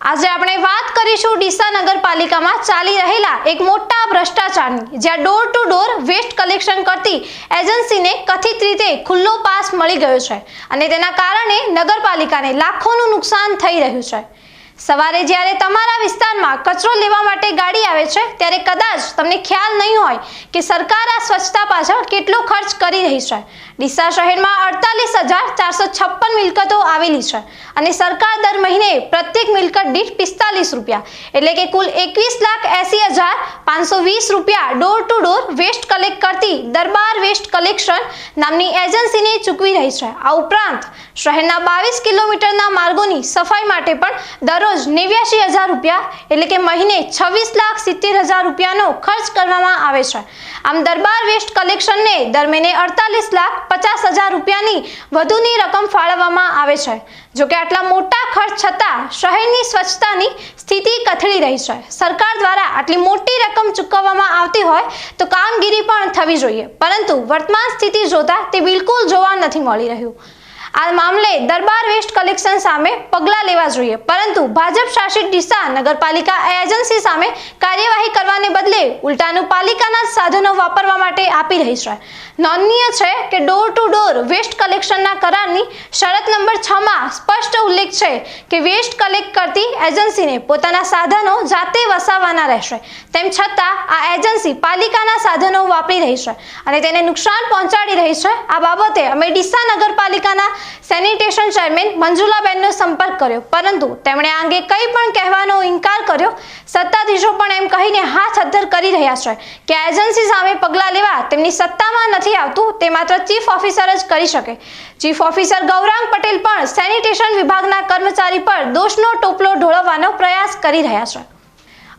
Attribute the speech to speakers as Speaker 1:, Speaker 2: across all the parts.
Speaker 1: આજે આપણે વાત કરીશું ડીસા નગરપાલિકામાં ચાલી રહેલા એક મોટા ભ્રષ્ટાચારની, જ્યાં door to door waste collection કરતી એજન્સીને કથિત રીતે ખુલ્લો પાસ મળી ગયો છે અને તેના કારણે નગરપાલિકાને લાખોનું નુકસાન થઈ રહ્યું છે. સવારે જ્યારે તમારા વિસ્તારમાં કચરો લેવા માટે ગાડી આવે છે, ત્યારે કદાચ તમને ખ્યાલ નહીં હોય કે સરકાર આ સ્વચ્છતા પાછળ કેટલો ખર્ચ કરી રહી છે. ડીસા શહેરમાં અડતાલીસ હજાર ચારસો છપ્પન મિલકતો આવેલી છે અને સરકાર દર મહિને પ્રત્યેક મિલકત દીઠ પિસ્તાલીસ રૂપિયા, એટલે કે કુલ એકવીસ લાખ એસી હજાર પાંચસો વીસ રૂપિયા door to door waste collect કરતી દરબાર વેસ્ટ કલેક્શન નામની એજન્સીને ચૂકવી રહી છે. આ ઉપરાંત શહેરના બાવીસ કિલોમીટરના માર્ગોની સફાઈ માટે પણ દરરોજ નેવ્યાસી હજાર રૂપિયા એટલે કે મહિને છવ્વીસ લાખ સિત્તેર હજાર રૂપિયાનો ખર્ચ કરવામાં આવે છે. આમ દરબાર વેસ્ટ કલેક્શનને દર મહિને અડતાલીસ લાખ પચાસ હજાર રૂપિયાની વધુની રકમ ફાળવવામાં આવે છે. જોકે આટલા મોટા ખર્ચ છતાં શહેરની સ્વચ્છતાની સ્થિતિ કથળી રહી છે. સરકાર દ્વારા આટલી મોટી રકમ ચૂકવવામાં આવતી હોય તો કામગીરી પણ થવી જોઈએ. પરંતુ વર્તમાન સ્થિતિ જોતા તે બિલકુલ જોવા નથી મળી રહ્યું. આ મામલે દરબાર વેસ્ટ કલેક્શન સામે પગલાં લેવા જોઈએ. પરંતુ ભાજપ શાસિત ડીસા નગરપાલિકા એજન્સી સામે કાર્યવાહી કરવાને બદલે ઉલટાનું પાલિકાના સાધનો વાપરવા માટે આપી રહી છે. નોંધનીય છે કે ડોર ટુ ડોર વેસ્ટ કલેક્શનના કરારની શરત નંબર છ માં સ્પષ્ટ ઉલ્લેખ છે કે વેસ્ટ કલેક્ટ કરતી એજન્સીને પોતાના સાધનો જાતે વસાવવાના રહેશે. તેમ છતાં આ એજન્સી પાલિકાના સાધનો વાપરી રહી છે અને તેને નુકસાન પહોંચાડી રહી છે. આ બાબતે અમે ડીસા નગરપાલિકાના સેનિટેશન ચેરમેન મંજુલાબેનનો સંપર્ક કર્યો. પરંતુ તેમણે આ અંગે કંઈ પણ કહેવાનો ઇનકાર કર્યો. સત્તાધીશો પણ એમ કહીને હાથ અદ્ધર કરી રહ્યા છે કે એજન્સી સામે પગલાં લેવા તેમની સત્તામાં નથી આવતું, તે માત્ર ચીફ ઓફિસર જ કરી શકે. ચીફ ઓફિસર ગૌરાંગ પટેલ પણ સેનિટેશન વિભાગના કર્મચારી પર દોષનો ટોપલો ઢોળવવાનો પ્રયાસ કરી રહ્યા છે.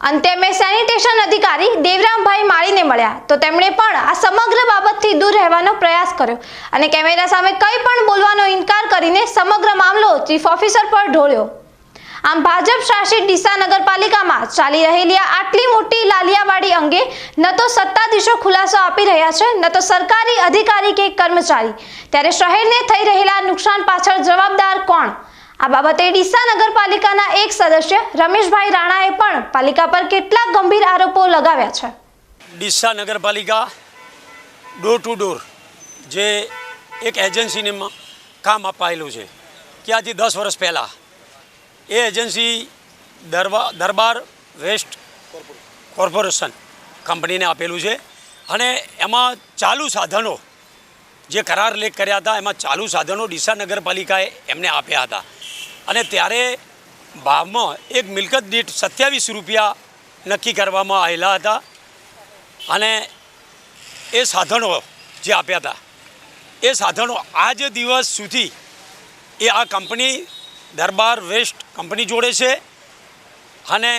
Speaker 1: અંતે મેં સેનિટેશન અધિકારી દેવરામભાઈ માળીને મળ્યા. તો તેમણે પણ આ સમગ્ર બાબતથી દૂર રહેવાનો પ્રયાસ કર્યો અને કેમેરા સામે કંઈ પણ બોલવાનો ઇનકાર કરીને સમગ્ર મામલો ચીફ ઓફિસર પર ઢોળ્યો. આમ ભાજપ શાસિત ડીસા નગરપાલિકામાં ચાલી રહેલી આટલી મોટી લાલિયાવાડી અંગે ન તો સત્તાધીશો ખુલાસો આપી રહ્યા છે, ન તો સરકારી અધિકારી કે કર્મચારી. ત્યારે શહેરને થઈ રહેલા નુકસાન પાછળ જવાબદાર કોણ? આ બાબતે ડીસા નગરપાલિકાના એક સદસ્ય રમેશભાઈ રાણાએ પણ પાલિકા પર કેટલાક ગંભીર આરોપો લગાવ્યા છે.
Speaker 2: ડીસા નગરપાલિકા ડોર ટુ ડોર જે એક એજન્સીને કામ અપાયેલું છે. કે આજથી દસ વર્ષ પહેલાં એ એજન્સી દરબા દરબાર વેસ્ટ કોર્પોરેશન કંપનીને આપેલું છે. અને એમાં ચાલુ સાધનો જે કરાર લેખ કર્યા હતા, એમાં ચાલુ સાધનો ડીસા નગરપાલિકાએ એમને આપ્યા હતા. અને ત્યારે ભાવમાં એક મિલકત દીઠ સત્યાવીસ રૂપિયા નક્કી કરવામાં આવેલા હતા અને એ સાધનો જે આપ્યા હતા, એ સાધનો આજ દિવસ સુધી એ આ કંપની દરબાર વેસ્ટ કંપની જોડે છે અને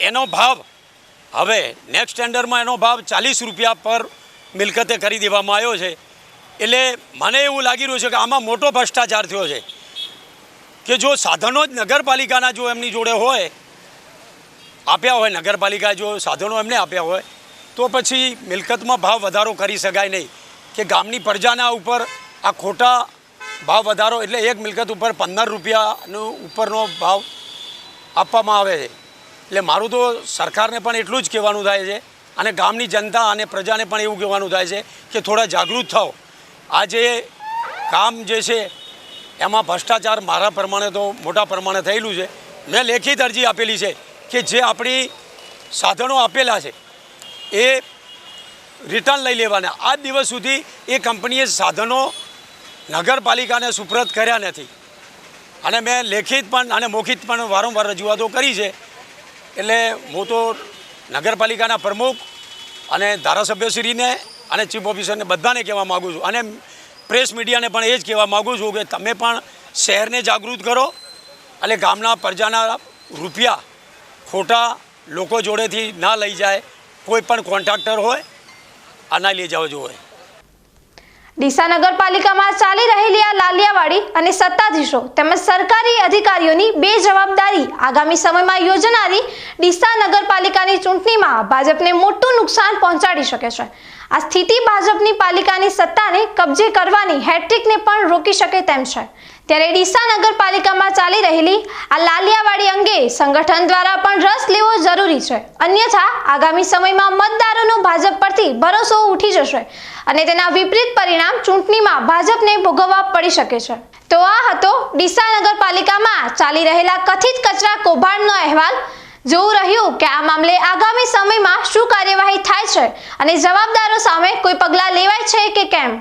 Speaker 2: એનો ભાવ હવે નેક્સ્ટ ટેન્ડરમાં એનો ભાવ ચાલીસ રૂપિયા પર મિલકતે કરી દેવામાં આવ્યો છે. એટલે મને એવું લાગી રહ્યું છે કે આમાં મોટો ભ્રષ્ટાચાર થયો છે. કે જો સાધનો જ નગરપાલિકાના જો એમની જોડે હોય, આપ્યા હોય નગરપાલિકા જો સાધનો એમને આપ્યા હોય, તો પછી મિલકતમાં ભાવ વધારો કરી શકાય નહીં. કે ગામની પ્રજાના ઉપર આ ખોટા ભાવ વધારો એટલે એક મિલકત ઉપર પંદર રૂપિયાનો ઉપરનો ભાવ આપવામાં આવે છે. એટલે મારું તો સરકારને પણ એટલું જ કહેવાનું થાય છે અને ગામની જનતા અને પ્રજાને પણ એવું કહેવાનું થાય છે કે થોડા જાગૃત થાઓ. આ જે કામ જે છે, એમાં ભ્રષ્ટાચાર મારા પ્રમાણે તો મોટા પ્રમાણે થયેલું છે. મેં લેખિત અરજી આપેલી છે કે જે આપણી સાધનો આપેલા છે, એ રિટર્ન લઈ લેવાના. આજ દિવસ સુધી એ કંપનીએ સાધનો નગરપાલિકાને સુપ્રત કર્યા નથી. અને મેં લેખિત પણ અને મૌખિત પણ વારંવાર રજૂઆતો કરી છે. એટલે હું તો નગરપાલિકાના પ્રમુખ અને ધારાસભ્યશ્રીને અને ચીફ ઓફિસરને બધાને કહેવા માગું છું. અને પ્રેસ મીડિયાને પણ એ જ કહેવા માગું છું કે તમે પણ શહેરને જાગૃત કરો અને ગામના પ્રજાના રૂપિયા ખોટા લોકો જોડેથી ના લઈ જાય. કોઈ પણ કોન્ટ્રાક્ટર હોય, આના લઈ જાવ જોઈએ
Speaker 1: ડીસા નગરપાલિકામાં ચાલી રહેલી આ લાલિયાવાડી અને સત્તાધીશો તેમજ સરકારી અધિકારીઓની બે જવાબદારી આગામી સમયમાં યોજનારી ડીસા નગરપાલિકાની ચૂંટણીમાં ભાજપને મોટું નુકસાન પહોંચાડી શકે છે. આ સ્થિતિ ભાજપની પાલિકાની સત્તાને કબજે કરવાની હેટ્રિકને પણ રોકી શકે તેમ છે. ત્યારે ડીસા નગરપાલિકામાં ચાલી રહેલી આ લાલિયાવાડી અંગે સંગઠન દ્વારા પણ રસ લેવો જરૂરી છે. અન્યથા, આગામી સમયમાં મતદારોનો ભાજપ પરથી ભરોસો ઉઠી જશે અને તેના વિપરીત પરિણામ ચૂંટણીમાં ભાજપને ભોગવવા પડી શકે છે. તો આ હતો ડીસા નગરપાલિકામાં ચાલી રહેલા કથિત કચરા કૌભાંડનો અહેવાલ. જોવું રહ્યું કે આ મામલે આગામી સમયમાં શું કાર્યવાહી થાય છે અને જવાબદારો સામે કોઈ પગલાં લેવાય છે કે કેમ?